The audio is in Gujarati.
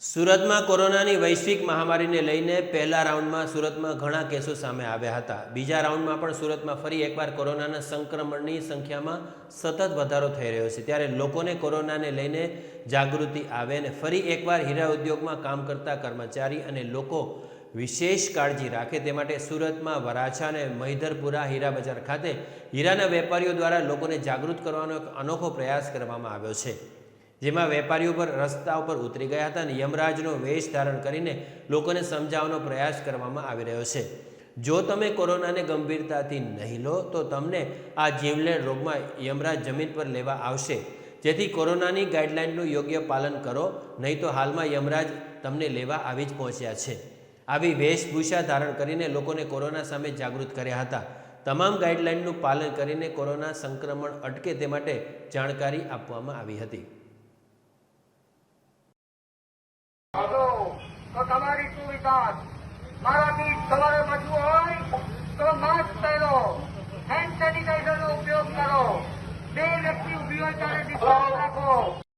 સુરતમાં કોરોનાની વૈશ્વિક મહામારીને લઈને પહેલા રાઉન્ડમાં સુરતમાં ઘણા કેસો સામે આવ્યા હતા. બીજા રાઉન્ડમાં પણ સુરતમાં ફરી એકવાર કોરોનાના સંક્રમણની સંખ્યામાં સતત વધારો થઈ રહ્યો છે. ત્યારે લોકોને કોરોનાને લઈને જાગૃતિ આવે અને ફરી એકવાર હીરા ઉદ્યોગમાં કામ કરતા કર્મચારી અને લોકો વિશેષ કાળજી રાખે તે માટે સુરતમાં વરાછા અને મહિધરપુરા હીરા બજાર ખાતે હીરાના વેપારીઓ દ્વારા લોકોને જાગૃત કરવાનો એક અનોખો પ્રયાસ કરવામાં આવ્યો છે. જેમાં વેપારીઓ પર રસ્તા ઉપર ઉતરી ગયા હતા અને યમરાજનો વેશ ધારણ કરીને લોકોને સમજાવવાનો પ્રયાસ કરવામાં આવી રહ્યો છે. જો તમે કોરોનાને ગંભીરતાથી નહીં લો, તો તમને આ જીવલેણ રોગમાં યમરાજ જમીન પર લેવા આવશે. જેથી કોરોનાની ગાઈડલાઇનનું યોગ્ય પાલન કરો, નહીં તો હાલમાં યમરાજ તમને લેવા આવી જ પહોંચ્યા છે. આવી વેશભૂષા ધારણ કરીને લોકોને કોરોના સામે જાગૃત કર્યા હતા. તમામ ગાઈડલાઇનનું પાલન કરીને કોરોના સંક્રમણ અટકે તે માટે જાણકારી આપવામાં આવી હતી. હતો તો તમારી શું વિકાસ મારાથી તમારે બચવું હોય, તો માસ્ક પહેરો હેન્ડ સેનિટાઈઝરનો ઉપયોગ કરો. બે વ્યક્તિ ઊભી હોય ત્યારે ડિસ્ટન્સ